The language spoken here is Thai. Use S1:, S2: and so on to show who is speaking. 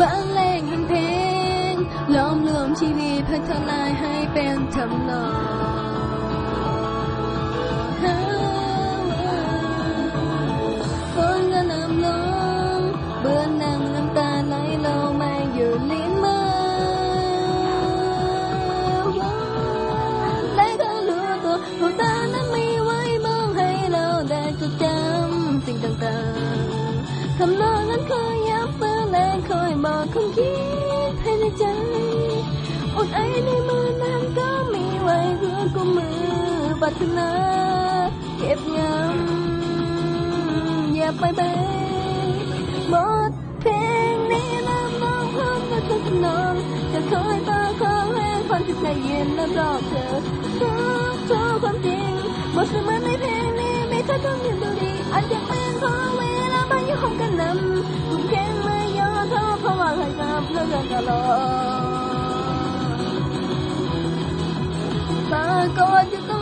S1: บรรเลงเพลงล้อมรวมชีวิตพัฒนาให้เป็นทำนองฝนก็นำลงเบื่อหนังน้ำตาไหลลงมาอยู่ลิ้นมือและก็รู้ตัวหัวตานั้นม่ไว้มองให้เราได้จดจำสิ่งต่างๆทำนองนั้นคอย คอยบอกคำคิดให้ในใจอดไอในมือนั้นก็มีไว้เพื่อกุมมือปรารถนาเก็บงำอย่าไปเบงหมดเพลงนี้แล้วมองพร้อมกับทุกนองจะคอยต่อขอแรงความที่ใจเย็นและรอเธอทุกทุกความจริงบทเสมอในเพลงนี้ไมีเธอต้องยืนดูดีอาจจะเป็ กับเ